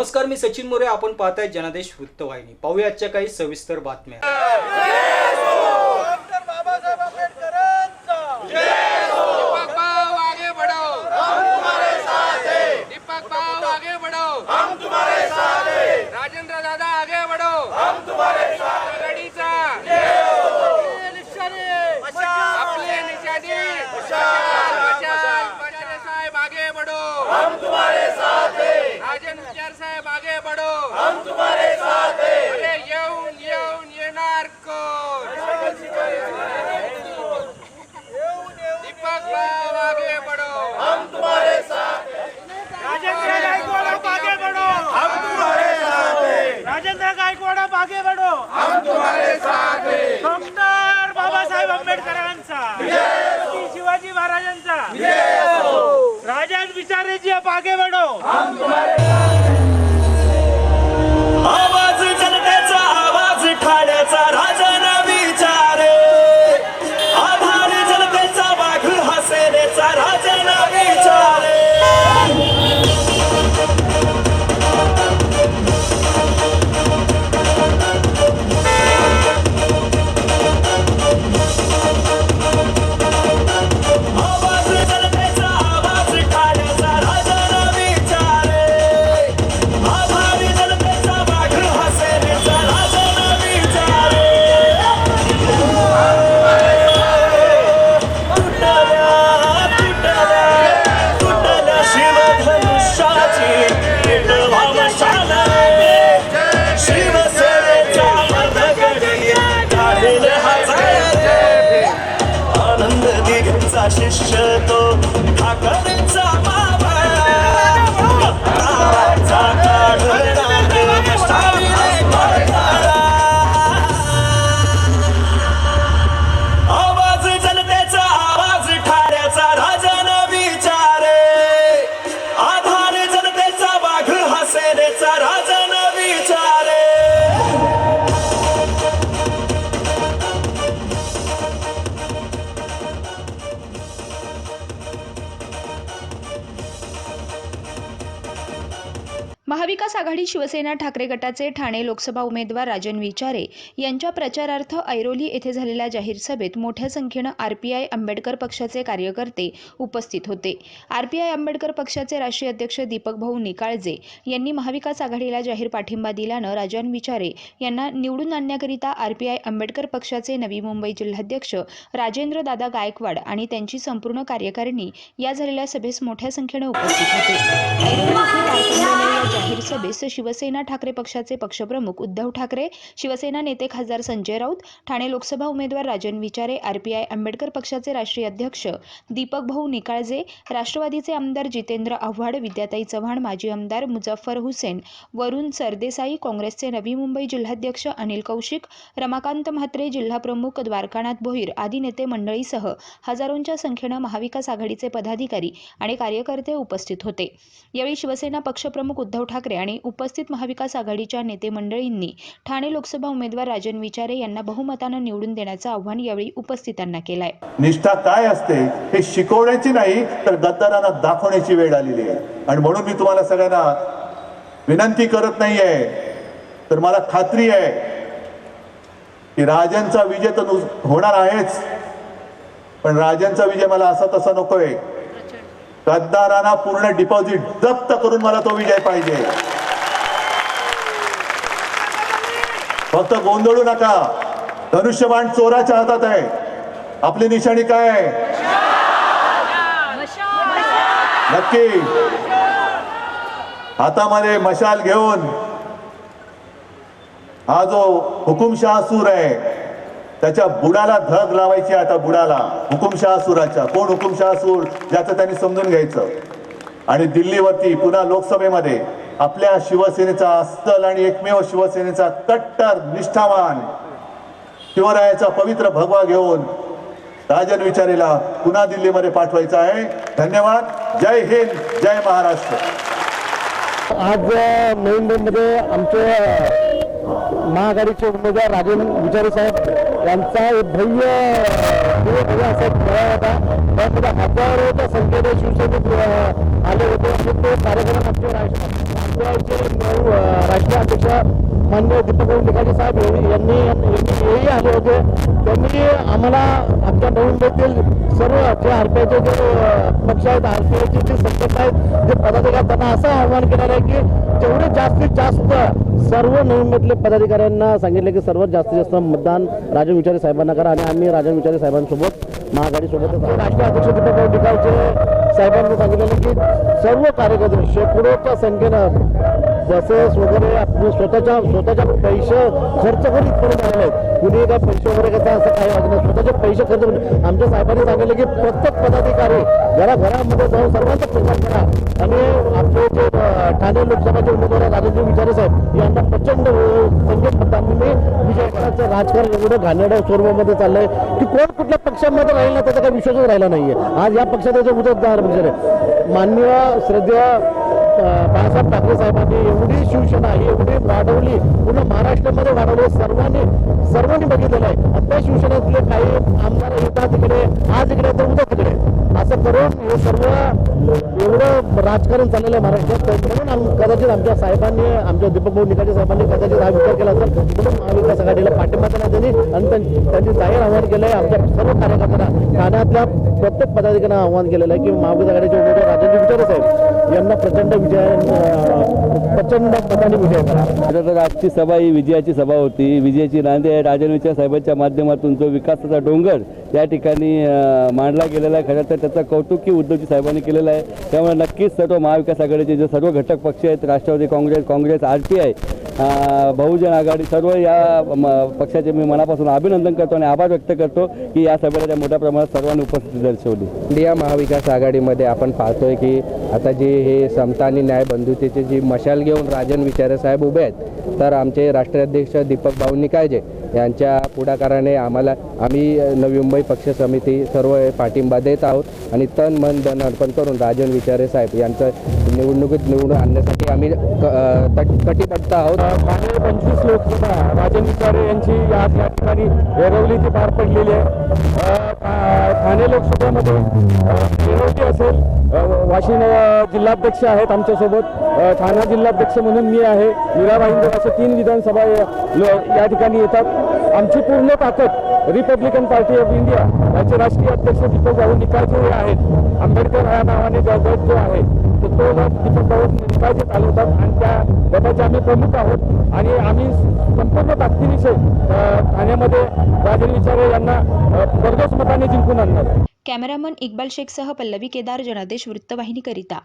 नमस्कार मी सचिन मोरे आपण पाहताय जनादेश वृत्तवाहिनी पाहूया आजच्या काही सविस्तर बातम्या डॉक्टर बाबासाहेब आंबेडकरांचा दीपक भाव आगे बढ़ो हम तुम्हारे साथ हैं दीपक भाव आगे बढ़ो हम तुम्हारे साथ हैं राजेंद्र दादा आगे बढ़ो हम तुम्हारे साथ आघाडीचा निशाणे आपले साहेब आगे बढ़ो हम तुम्हारे साथ हैं राजन विचार साहेब आगे बढ़ो हम तुम्हारे साथ हैं अरे येऊन येऊन येणार कोण दीपक भाव आगे बढ़ो राजेंद्र गायकवाड आप आगे बढ़ो हम तुम्हारे साथ हैं राजेंद्र गायकवाड आप आगे बढ़ो हम तुम्हारे साथ हैं डॉक्टर बाबासाहेब आंबेडकरांचा श्री शिवाजी महाराजांचा राजन विचारेजी आगे बढ़ो। आवाज महाविकास आघाडी शिवसेना ठाकरे गटाचे ठाणे लोकसभा उमेदवार राजन विचारे यांच्या प्रचारार्थ ऐरोली येथे झालेल्या जाहीर सभेत मोठ्या संख्येनं आरपीआय आंबेडकर पक्षाचे कार्यकर्ते उपस्थित होते. आरपीआय आंबेडकर पक्षाचे राष्ट्रीय अध्यक्ष दीपक भाऊ निकाळजे यांनी महाविकास आघाडीला जाहीर पाठिंबा दिल्यानं राजन विचारे यांना निवडून आणण्याकरिता आरपीआय आंबेडकर पक्षाचे नवी मुंबई जिल्हाध्यक्ष राजेंद्र दादा गायकवाड आणि त्यांची संपूर्ण कार्यकारिणी या झालेल्या सभेस मोठ्या संख्येनं उपस्थित होते. जाहीर सभेस शिवसेना ठाकरे पक्षाचे पक्षप्रमुख उद्धव ठाकरे शिवसेना नेते खासदार संजय राऊत ठाणे लोकसभा उमेदवार राजन विचारे आरपीआय आंबेडकर पक्षाचे राष्ट्रीय अध्यक्ष दीपक भाऊ निकाळजे राष्ट्रवादीचे आमदार जितेंद्र आव्हाड विद्याताई चव्हाण माजी आमदार मुझफ्फर हुसेन वरुण सरदेसाई काँग्रेसचे नवी मुंबई जिल्हाध्यक्ष अनिल कौशिक रमाकांत म्हात्रे जिल्हाप्रमुख द्वारकानाथ भोईर आदी नेते मंडळीसह हजारोंच्या संख्येनं महाविकास आघाडीचे पदाधिकारी आणि कार्यकर्ते उपस्थित होते. यावेळी शिवसेना पक्षप्रमुख उद्धव ठाकरे आणि उपस्थित महाविकास आघाडीच्या नेते मंडळींनी ठाणे लोकसभा उमेदवार राजन विचारे यांना बहुमतानं निवडून देण्याचं आव्हान यावेळी उपस्थितांना केलंय. निष्ठा काय असते हे शिकवण्याची नाही तर गद्दारांना दाखवण्याची वेळ आलेली आहे. आणि म्हणून मी तुम्हाला सगळ्यांना विनंती करत नाहीये तर मला खात्री आहे की राजांचा विजय तर होणार आहेच पण राजांचा विजय मला असा तसा नकोय गद्दारांना पूर्ण डिपॉझिट जप्त करून मला तो विजय पाहिजे. फक्त गोंधळू नका. धनुष्यबाण चोराच्या हातात आहे. आपली निशाणी काय नक्की. हातामध्ये मशाल घेऊन हा जो हुकुमशहा सूर आहे त्याच्या बुडाला धग लावायची आहे आता बुडाला. हुकुमशहा सुराच्या कोण हुकुमशहा सूर ज्याचं त्यांनी समजून घ्यायचं. आणि दिल्लीवरती पुन्हा लोकसभेमध्ये आपल्या शिवसेनेचा अस्सल आणि एकमेव शिवसेनेचा कट्टर निष्ठावान शिवरायाचा पवित्र भगवा घेऊन राजन विचारेला पुन्हा दिल्लीमध्ये पाठवायचा आहे. धन्यवाद. जय हिंद जय महाराष्ट्र. आज अ, नवी आमचे महाआघाडीचे उमेदवार राजन विचारे साहेब यांचा एक भव्य भव्य भव्य असा एक मेळावा होता त्यामध्ये हजारोच्या संख्येने शिवसैनिक आले होते. आणि तो कार्यक्रम आमच्या राष्ट्र राष्ट्रीय अध्यक्ष मान्य दीपक निकाजी साहेब यांनी यांनी हेही आले होते. त्यांनी आम्हाला आमच्या नवी सर्व जे आरपीआयचे जे पक्ष आहेत आरपीआयचे जे संघटना आहेत जे पदाधिकारी त्यांना असं आव्हान केलेलं आहे की जेवढे जास्तीत जास्त सर्व नवी पदाधिकाऱ्यांना सांगितले की सर्वात जास्तीत जास्त मतदान राजन विचारे साहेबांना करा आणि आम्ही राजन विचारे साहेबांसोबत महाआघाडीसोबत राष्ट्रीय अध्यक्ष दीपक साहेबांनी सांगितलेलं की सर्व कार्यकर्ते शेकडोच्या संख्येनं बसेस वगैरे आपले स्वतःच्या स्वतःच्या पैसे खर्च करून इथपर्यंत आलेले आहेत. कुणी काय पैसे वगैरे करता असं काही वाटत नाही. स्वतःचे पैसे खर्च करून आमच्या साहेबांनी सांगितलं की प्रत्येक पदाधिकारी घराघरामध्ये जाऊन सर्वांचा प्रचार करा. आणि आपले जे ठाणे लोकसभाचे उमेदवार राजेंद्र विचारे साहेब यांना प्रचंड अ, संख्येत मतदानांनी विजय करायचं राजकारण एवढं घाणेड्या स्वरूपामध्ये चाललंय की कोण कुठल्या पक्षामध्ये राहिला त्याचा काही विश्वासच राहिला नाहीये. आज या पक्षाचे जे उमेदवार म्हणजे माननीय श्रद्धेय बाळासाहेब ठाकरे साहेबांनी एवढी शिवसेना ही एवढी वाढवली पूर्ण महाराष्ट्रामध्ये वाढवली सर्वांनी सर्वांनी बघितलेलं आहे. आणि त्या शिवसेनेतले काही आमदार येतात तिकडे आज इकडे तर उद्या तिकडे. असं करून हे सर्व एवढं राजकारण चाललेलं आहे महाराष्ट्रात. म्हणून आम- कदाचित आमच्या साहेबांनी आमच्या दीपक भाऊ निकाटे साहेबांनी कदाचित हा विचार केला असेल. म्हणून महाविकास आघाडीला पाठिंबा दिला त्यांनी आणि त्यांनी जाहीर आव्हान केलं आहे आमच्या सर्व कार्यकर्त्यांना ठाण्यातल्या प्रत्येक पदाधिकाऱ्यांना आव्हान केलेलं आहे की महाविकास आघाडीचे उमेदवार राजेंद्र विचारे साहेब. यांना प्रचंड विजय अं, प्रचंड मताने विजय करा तर आजची सभा ही विजयाची सभा होती. विजयाची नांदी राजन विचार साहेबांच्या माध्यमातून जो विकासाचा डोंगर या ठिकाणी मांडला गेलेला आहे. खरं तर त्याचं कौतुकी उद्धवजी साहेबांनी केलेलं आहे. त्यामुळे नक्कीच सर्व महाविकास आघाडीचे जे सर्व घटक पक्ष आहेत Rashtrawadi Congress Congress R P I Bahujan Aghadi सर्व या म, पक्षाचे मी मनापासून अभिनंदन करतो आणि आभार व्यक्त करतो की या सभेला मोठ्या प्रमाणात सर्वांनी उपस्थिती दर्शवली. इंडिया महाविकास आघाडीमध्ये आपण पाहतोय की आता जे हे समता आणि न्याय बंधुतेची जी मशाल घेऊन राजन विचारे साहेब उभे आहेत तर आमचे राष्ट्राध्यक्ष दीपक भाऊ निकाळजे यांच्या पुढाकाराने आम्हाला आम्ही नवी मुंबई पक्ष समिती सर्व पाठिंबा देत आहोत आणि तन मन धन अर्पण करून राजन विचारे साहेब यांचं निवडणुकीत निवडून आणण्यासाठी आम्ही क- कटिबद्ध आहोत. पंचवीस लोकसभा राजन विचारे यांची आज या ठिकाणी एरवली ती पार पडलेली आहे. ठाणे लोकसभेमध्ये अ, असेल. वाशिम जिल्हाध्यक्ष आहेत आमच्यासोबत. ठाणा जिल्हाध्यक्ष म्हणून मी आहे. मीरा भाईंदर तीन विधानसभा या या ठिकाणी येतात. आमची पूर्ण ताकद रिपब्लिकन पार्टी ऑफ इंडिया याचे राष्ट्रीय अध्यक्ष दीपक भाऊ निकाळजे आहेत. आंबेडकर या नावाने जो जो आहे. तो तो गट दीपक भाऊ चालवतात आणि त्या गटाचे आम्ही प्रमुख आहोत आणि आम्ही संपूर्ण ताकदीविषयी ठाण्यामध्ये राजन विचारे यांना अ, भरघोस मताने जिंकून आणणार. कॅमेरामन इक्बाल शेखसह पल्लवी केदार जनादेश वृत्तवाहिनीकरिता.